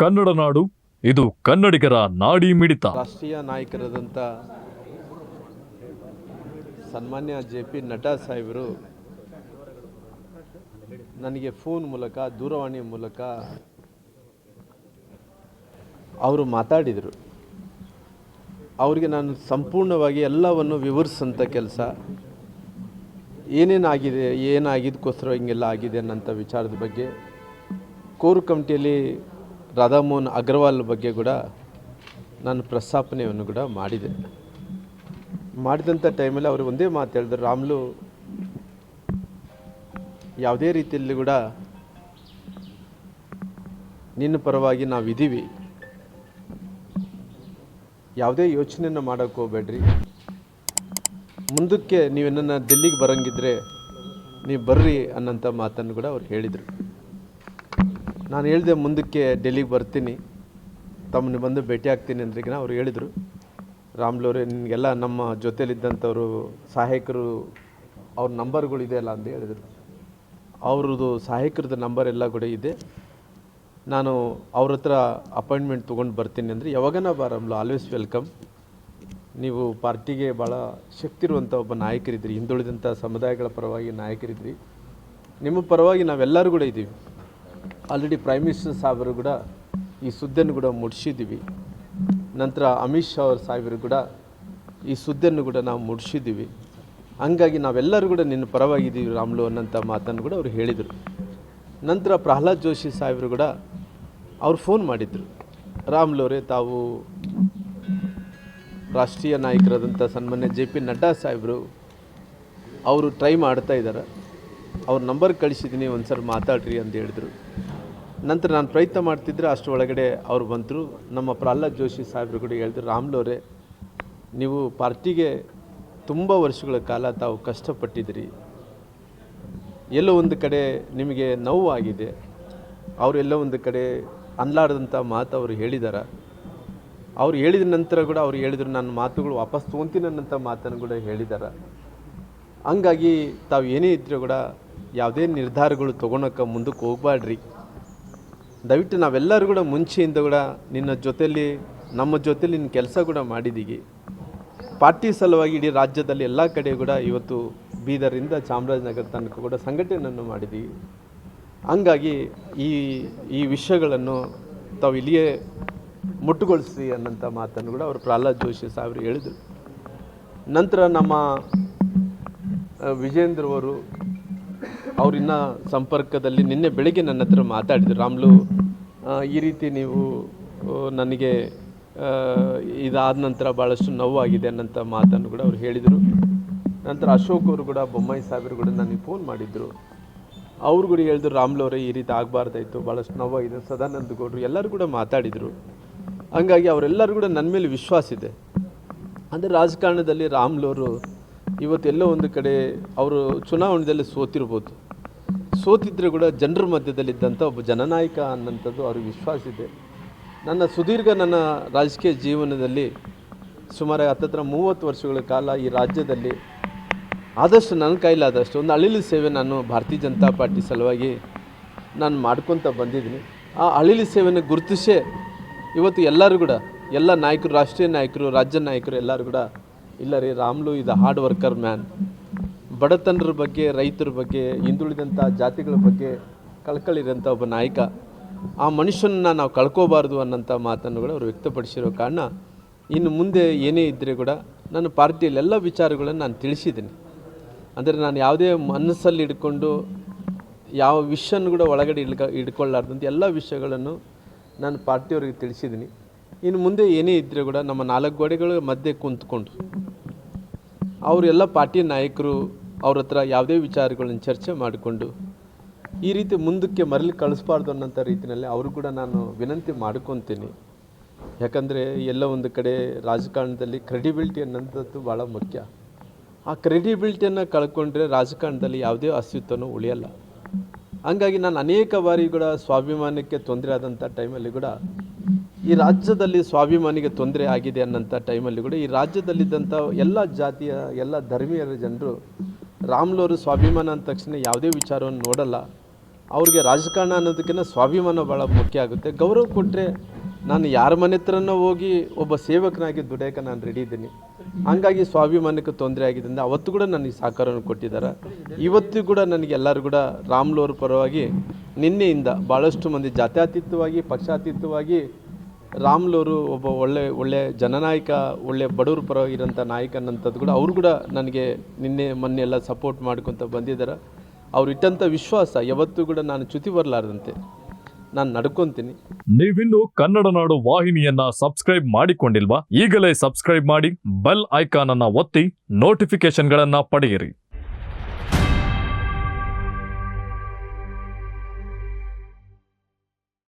ಕನ್ನಡ ನಾಡು, ಇದು ಕನ್ನಡಿಗರ ನಾಡಿ ಮಿಡಿತ. ರಾಷ್ಟ್ರೀಯ ನಾಯಕರಾದಂಥ ಸನ್ಮಾನ್ಯ ಜೆ ಪಿ ನಡ್ಡಾ ಸಾಹೇಬರು ನನಗೆ ಫೋನ್ ಮೂಲಕ, ದೂರವಾಣಿ ಮೂಲಕ ಅವರು ಮಾತಾಡಿದರು. ಅವರಿಗೆ ನಾನು ಸಂಪೂರ್ಣವಾಗಿ ಎಲ್ಲವನ್ನು ವಿವರಿಸಂಥ ಕೆಲಸ. ಏನೇನಾಗಿದೆ ಏನಾಗಿದ್ದಕ್ಕೋಸ್ಕರ ಹಿಂಗೆಲ್ಲ ಆಗಿದೆ ಅನ್ನೋಂಥ ವಿಚಾರದ ಬಗ್ಗೆ ಕೋರ್ ಕಮಿಟಿಯಲ್ಲಿ ರಾಧಾಮೋಹನ್ ಅಗರ್ವಾಲ್ ಬಗ್ಗೆ ಕೂಡ ನಾನು ಪ್ರಸ್ತಾಪನೆಯನ್ನು ಕೂಡ ಮಾಡಿದೆ. ಮಾಡಿದಂಥ ಟೈಮಲ್ಲಿ ಅವರು ಒಂದೇ ಮಾತು ಹೇಳಿದ್ರು, ರಾಮ್ಲು, ಯಾವುದೇ ರೀತಿಯಲ್ಲಿ ಕೂಡ ನಿನ್ನ ಪರವಾಗಿ ನಾವಿದ್ದೀವಿ. ಯಾವುದೇ ಯೋಚನೆಯನ್ನು ಮಾಡೋಕ್ಕೆ ಹೋಗ್ಬೇಡ್ರಿ. ಮುಂದಕ್ಕೆ ನೀವು ನನ್ನ ಬರೋಂಗಿದ್ರೆ ಬರಂಗಿದ್ರೆ ನೀವು ಬರ್ರಿ ಅನ್ನೋಂಥ ಮಾತನ್ನು ಕೂಡ ಅವ್ರು ಹೇಳಿದರು. ನಾನು ಹೇಳಿದೆ ಮುಂದಕ್ಕೆ ಡೆಲ್ಲಿಗೆ ಬರ್ತೀನಿ. ತಮ್ಮನ್ನ ಬಂದು ಭೇಟಿ ಆಗ್ತೀನಿ ಅಂದ್ರಿಗಿನ ಅವ್ರು ಹೇಳಿದರು. ಅವರೇ ನಿಮಗೆಲ್ಲ ನಮ್ಮ ಜೊತೆಲಿದ್ದಂಥವರು, ಸಹಾಯಕರು, ಅವ್ರ ನಂಬರ್ಗಳಿದೆ ಅಲ್ಲ ಅಂತ ಹೇಳಿದರು. ಅವ್ರದ್ದು ಸಹಾಯಕರದ್ದು ನಂಬರ್ ಎಲ್ಲ ಕೂಡ ಇದೆ. ನಾನು ಅವ್ರ ಹತ್ರ ಅಪಾಯಿಂಟ್ಮೆಂಟ್ ತೊಗೊಂಡು ಬರ್ತೀನಿ ಅಂದರೆ, ಯಾವಾಗನ ಬಾ ರಾಮ್ಲು ಆಲ್ವೇಸ್ ವೆಲ್ಕಮ್ ನೀವು ಪಾರ್ಟಿಗೆ ಭಾಳ ಶಕ್ತಿ ಇರುವಂಥ ಒಬ್ಬ ನಾಯಕರಿದ್ರಿ, ಹಿಂದುಳಿದಂಥ ಸಮುದಾಯಗಳ ಪರವಾಗಿ ನಾಯಕರಿದ್ರಿ. ನಿಮ್ಮ ಪರವಾಗಿ ನಾವೆಲ್ಲರೂ ಕೂಡ ಇದ್ದೀವಿ ಆಲ್ರೆಡಿ ಪ್ರೈಮ್ ಮಿನಿಸ್ಟರ್ ಸಾಹೇಬರು ಕೂಡ ಈ ಸುದ್ದಿಯನ್ನು ಕೂಡ ಮುಡಿಸಿದ್ದೀವಿ. ನಂತರ ಅಮಿತ್ ಶಾ ಅವ್ರ ಸಾಹೇಬರು ಕೂಡ ಈ ಸುದ್ದಿಯನ್ನು ಕೂಡ ನಾವು ಮುಡಿಸಿದ್ದೀವಿ. ಹಂಗಾಗಿ ನಾವೆಲ್ಲರೂ ಕೂಡ ನಿನ್ನ ಪರವಾಗಿದ್ದೀವಿ ರಾಮ್ಲು ಅನ್ನೋಂಥ ಮಾತನ್ನು ಕೂಡ ಅವರು ಹೇಳಿದರು. ನಂತರ ಪ್ರಹ್ಲಾದ್ ಜೋಶಿ ಸಾಹೇಬರು ಕೂಡ ಅವ್ರು ಫೋನ್ ಮಾಡಿದರು. ರಾಮ್ಲವರೇ ತಾವು ರಾಷ್ಟ್ರೀಯ ನಾಯಕರಾದಂಥ ಸನ್ಮಾನ್ಯ ಜೆ ಪಿ ನಡ್ಡಾ ಸಾಹೇಬರು ಅವರು ಟ್ರೈ ಮಾಡ್ತಾ ಇದ್ದಾರೆ. ಅವ್ರ ನಂಬರ್ ಕಳಿಸಿದ್ದೀನಿ ಒಂದು ಸಲ ಮಾತಾಡ್ರಿ ಅಂತ ಹೇಳಿದ್ರು. ನಂತರ ನಾನು ಪ್ರಯತ್ನ ಮಾಡ್ತಿದ್ರೆ ಅಷ್ಟರೊಳಗಡೆ ಅವ್ರು ಬಂತರು ನಮ್ಮ ಪ್ರಹ್ಲಾದ್ ಜೋಶಿ ಸಾಹೇಬರು ಕೂಡ ಹೇಳಿದ್ರು, ರಾಮ್ಲೋರೆ, ನೀವು ಪಾರ್ಟಿಗೆ ತುಂಬ ವರ್ಷಗಳ ಕಾಲ ತಾವು ಕಷ್ಟಪಟ್ಟಿದ್ದೀರಿ. ಎಲ್ಲೋ ಒಂದು ಕಡೆ ನಿಮಗೆ ನೋವು ಆಗಿದೆ. ಅವರೆಲ್ಲೋ ಒಂದು ಕಡೆ ಅನ್ಲಾರ್ದಂಥ ಮಾತು ಅವರು ಹೇಳಿದ್ದಾರೆ ಅವ್ರು ಹೇಳಿದ ನಂತರ ಕೂಡ ಅವ್ರು ಹೇಳಿದ್ರು, ನನ್ನ ಮಾತುಗಳು ವಾಪಸ್ ತೊಗೊಂತೀನಿ ಅನ್ನೋಂಥ ಮಾತನ್ನು ಕೂಡ ಹೇಳಿದ್ದಾರೆ ಹಂಗಾಗಿ ತಾವು ಏನೇ ಇದ್ದರೂ ಕೂಡ ಯಾವುದೇ ನಿರ್ಧಾರಗಳು ತೊಗೊಳಕ್ಕೆ ಮುಂದಕ್ಕೆ ಹೋಗ್ಬಾಡ್ರಿ ದಯವಿಟ್ಟು ನಾವೆಲ್ಲರೂ ಕೂಡ ಮುಂಚೆಯಿಂದ ಕೂಡ ನಿನ್ನ ಜೊತೆಯಲ್ಲಿ, ನಮ್ಮ ಜೊತೆಯಲ್ಲಿ ನಿನ್ನ ಕೆಲಸ ಕೂಡ ಮಾಡಿದ್ದೀವಿ. ಪಾರ್ಟಿ ಸಲುವಾಗಿ ಇಡೀ ರಾಜ್ಯದಲ್ಲಿ ಎಲ್ಲ ಕಡೆ ಕೂಡ ಇವತ್ತು ಬೀದರಿಂದ ಚಾಮರಾಜನಗರ ತನಕ ಕೂಡ ಸಂಘಟನೆಯನ್ನು ಮಾಡಿದ್ದೀವಿ. ಹಂಗಾಗಿ ಈ ಈ ವಿಷಯಗಳನ್ನು ತಾವು ಇಲ್ಲಿಯೇ ಮುಟ್ಟುಗೊಳಿಸಿ ಅನ್ನೋಂಥ ಮಾತನ್ನು ಕೂಡ ಅವರು ಪ್ರಹ್ಲಾದ್ ಜೋಶಿ ಸಾಹೇಬರು ಹೇಳಿದರು. ನಂತರ ನಮ್ಮ ವಿಜೇಂದ್ರವರು ಅವರಿನ್ನ ಸಂಪರ್ಕದಲ್ಲಿ ನಿನ್ನೆ ಬೆಳಿಗ್ಗೆ ನನ್ನ ಹತ್ರ ಮಾತಾಡಿದ್ರು. ರಾಮ್ಲು ಈ ರೀತಿ ನೀವು ನನಗೆ ಇದಾದ ನಂತರ ಭಾಳಷ್ಟು ನೋವಾಗಿದೆ ಅನ್ನೋಂಥ ಮಾತನ್ನು ಕೂಡ ಅವ್ರು ಹೇಳಿದರು. ನಂತರ ಅಶೋಕ್ ಅವರು ಕೂಡ, ಬೊಮ್ಮಾಯಿ ಸಾಹೇಬರು ಕೂಡ ನನಗೆ ಫೋನ್ ಮಾಡಿದ್ರು. ಅವ್ರು ಕೂಡ ಹೇಳಿದ್ರು ರಾಮ್ಲವರೇ ಈ ರೀತಿ ಆಗಬಾರ್ದಾಯಿತು ಭಾಳಷ್ಟು ನೋವಾಗಿದೆ, ಸದಾನಂದ ಗೌಡರು ಎಲ್ಲರೂ ಕೂಡ ಮಾತಾಡಿದರು. ಹಂಗಾಗಿ ಅವರೆಲ್ಲರೂ ಕೂಡ ನನ್ನ ಮೇಲೆ ವಿಶ್ವಾಸ ಇದೆ. ಅಂದರೆ ರಾಜಕಾರಣದಲ್ಲಿ ರಾಮ್ಲವರು ಇವತ್ತೆಲ್ಲೋ ಒಂದು ಕಡೆ ಅವರು ಚುನಾವಣೆಯಲ್ಲಿ ಸೋತಿರ್ಬೋದು. ಸೋತಿದ್ರೆ ಕೂಡ ಜನರ ಮಧ್ಯದಲ್ಲಿದ್ದಂಥ ಒಬ್ಬ ಜನನಾಯಕ ಅನ್ನೋಂಥದ್ದು ಅವ್ರಿಗೆ ವಿಶ್ವಾಸ ಇದೆ. ನನ್ನ ಸುದೀರ್ಘ ನನ್ನ ರಾಜಕೀಯ ಜೀವನದಲ್ಲಿ ಸುಮಾರು ಹತ್ತತ್ರ ಮೂವತ್ತು ವರ್ಷಗಳ ಕಾಲ ಈ ರಾಜ್ಯದಲ್ಲಿ ಆದಷ್ಟು ನನ್ನ ಕೈಲಾದಷ್ಟು ಒಂದು ಅಳಿಲು ಸೇವೆ ನಾನು ಭಾರತೀಯ ಜನತಾ ಪಾರ್ಟಿ ಸಲುವಾಗಿ ನಾನು ಮಾಡ್ಕೊತ ಬಂದಿದ್ದೀನಿ. ಆ ಅಳಿಲು ಸೇವೆಯನ್ನು ಗುರುತಿಸೇ ಇವತ್ತು ಎಲ್ಲರೂ ಕೂಡ, ಎಲ್ಲ ನಾಯಕರು, ರಾಷ್ಟ್ರೀಯ ನಾಯಕರು, ರಾಜ್ಯ ನಾಯಕರು ಎಲ್ಲರೂ ಕೂಡ ಇಲ್ಲ ರೀ, ರಾಮ್ಲು ಇದು ಹಾರ್ಡ್ ವರ್ಕರ್ ಮ್ಯಾನ್ ಬಡತನರ ಬಗ್ಗೆ, ರೈತರ ಬಗ್ಗೆ ಹಿಂದುಳಿದಂಥ ಜಾತಿಗಳ ಬಗ್ಗೆ ಕಳ್ಕಳಿರೋಂಥ ಒಬ್ಬ ನಾಯಕ. ಆ ಮನುಷ್ಯನನ್ನ ನಾವು ಕಳ್ಕೋಬಾರ್ದು ಅನ್ನೋಂಥ ಮಾತನ್ನುಗಳು ಅವರು ವ್ಯಕ್ತಪಡಿಸಿರೋ ಕಾರಣ ಇನ್ನು ಮುಂದೆ ಏನೇ ಇದ್ದರೆ ಕೂಡ ನನ್ನ ಪಾರ್ಟಿಯಲ್ಲಿ ಎಲ್ಲ ವಿಚಾರಗಳನ್ನು ನಾನು ತಿಳಿಸಿದ್ದೀನಿ. ಅಂದರೆ ನಾನು ಯಾವುದೇ ಮನಸ್ಸಲ್ಲಿ ಇಟ್ಕೊಂಡು ಯಾವ ವಿಷಯನೂ ಕೂಡ ಒಳಗಡೆ ಇಡ್ಕ ಇಟ್ಕೊಳ್ಳಾರ್ದಂತ ಎಲ್ಲ ವಿಷಯಗಳನ್ನು ನಾನು ಪಾರ್ಟಿಯವರಿಗೆ ತಿಳಿಸಿದ್ದೀನಿ. ಇನ್ನು ಮುಂದೆ ಏನೇ ಇದ್ದರೆ ಕೂಡ ನಮ್ಮ ನಾಲ್ಕು ಗೋಡೆಗಳ ಮಧ್ಯೆ ಕುಂತ್ಕೊಂಡು ಅವರೆಲ್ಲ ಪಾರ್ಟಿ ನಾಯಕರು ಅವ್ರ ಹತ್ರ ಯಾವುದೇ ವಿಚಾರಗಳನ್ನು ಚರ್ಚೆ ಮಾಡಿಕೊಂಡು ಈ ರೀತಿ ಮುಂದಕ್ಕೆ ಮರಳಿ ಕಳಿಸ್ಬಾರ್ದು ಅನ್ನೋಂಥ ರೀತಿಯಲ್ಲಿ ಅವರು ಕೂಡ ನಾನು ವಿನಂತಿ ಮಾಡ್ಕೊತೀನಿ. ಯಾಕಂದರೆ ಎಲ್ಲ ಒಂದು ಕಡೆ ರಾಜಕಾರಣದಲ್ಲಿ ಕ್ರೆಡಿಬಿಲಿಟಿ ಅನ್ನೋಂಥದ್ದು ಭಾಳ ಮುಖ್ಯ. ಆ ಕ್ರೆಡಿಬಿಲಿಟಿಯನ್ನು ಕಳ್ಕೊಂಡ್ರೆ ರಾಜಕಾರಣದಲ್ಲಿ ಯಾವುದೇ ಅಸ್ತಿತ್ವನೂ ಉಳಿಯಲ್ಲ. ಹಂಗಾಗಿ ನಾನು ಅನೇಕ ಬಾರಿ ಕೂಡ ಸ್ವಾಭಿಮಾನಕ್ಕೆ ತೊಂದರೆ ಆದಂಥ ಟೈಮಲ್ಲಿ ಕೂಡ ಈ ರಾಜ್ಯದಲ್ಲಿ ಸ್ವಾಭಿಮಾನಿಗೆ ತೊಂದರೆ ಆಗಿದೆ ಅನ್ನೋಂಥ ಟೈಮಲ್ಲಿ ಕೂಡ ಈ ರಾಜ್ಯದಲ್ಲಿದ್ದಂಥ ಎಲ್ಲ ಜಾತಿಯ, ಎಲ್ಲ ಧರ್ಮೀಯರ ಜನರು ರಾಮ್ಲವರು ಸ್ವಾಭಿಮಾನ ಅಂದ ತಕ್ಷಣ ಯಾವುದೇ ವಿಚಾರವನ್ನು ನೋಡಲ್ಲ. ಅವ್ರಿಗೆ ರಾಜಕಾರಣ ಅನ್ನೋದಕ್ಕಿಂತ ಸ್ವಾಭಿಮಾನ ಭಾಳ ಮುಖ್ಯ ಆಗುತ್ತೆ. ಗೌರವ ಕೊಟ್ಟರೆ ನಾನು ಯಾರ ಮನೆ ಹತ್ರನೋ ಹೋಗಿ ಒಬ್ಬ ಸೇವಕನಾಗಿ ದುಡಿಯೋಕೆ ನಾನು ರೆಡಿ ಇದ್ದೀನಿ. ಹಂಗಾಗಿ ಸ್ವಾಭಿಮಾನಕ್ಕೆ ತೊಂದರೆ ಆಗಿದ್ದರಿಂದ ಅವತ್ತು ಕೂಡ ನನಗೆ ಸಹಕಾರವನ್ನು ಕೊಟ್ಟಿದ್ದಾರೆ. ಇವತ್ತು ಕೂಡ ನನಗೆ ಎಲ್ಲರೂ ಕೂಡ ರಾಮ್ಲೋರ್ ಪರವಾಗಿ ನಿನ್ನೆಯಿಂದ ಭಾಳಷ್ಟು ಮಂದಿ ಜಾತ್ಯಾತೀತವಾಗಿ, ಪಕ್ಷಾತೀತವಾಗಿ ರಾಮ್ಲೋರು ಒಬ್ಬ ಒಳ್ಳೆ ಒಳ್ಳೆ ಜನನಾಯಕ, ಒಳ್ಳೆ ಬಡವ್ರ ಪರವಾಗಿರೋಂಥ ನಾಯಕ ಅನ್ನೋಂಥದ್ದು ಕೂಡ ಅವರು ಕೂಡ ನನಗೆ ನಿನ್ನೆ, ಮೊನ್ನೆ ಎಲ್ಲ ಸಪೋರ್ಟ್ ಮಾಡ್ಕೊತ ಬಂದಿದ್ದಾರೆ ಅವ್ರು ಇಟ್ಟಂಥ ವಿಶ್ವಾಸ ಯಾವತ್ತೂ ಕೂಡ ನಾನು ಚ್ಯುತಿ ಬರಲಾರ್ದಂತೆ. ನಾನು ನಡ್ಕೊಂತೀನಿ. ನೀವಿನ್ನು ಕನ್ನಡ ನಾಡು ವಾಹಿನಿಯನ್ನ ಸಬ್ಸ್ಕ್ರೈಬ್ ಮಾಡಿಕೊಂಡಿಲ್ವಾ? ಈಗಲೇ ಸಬ್ಸ್ಕ್ರೈಬ್ ಮಾಡಿ ಬೆಲ್ ಐಕಾನ್ ಅನ್ನ ಒತ್ತಿ ನೋಟಿಫಿಕೇಶನ್ಗಳನ್ನ ಪಡೆಯಿರಿ.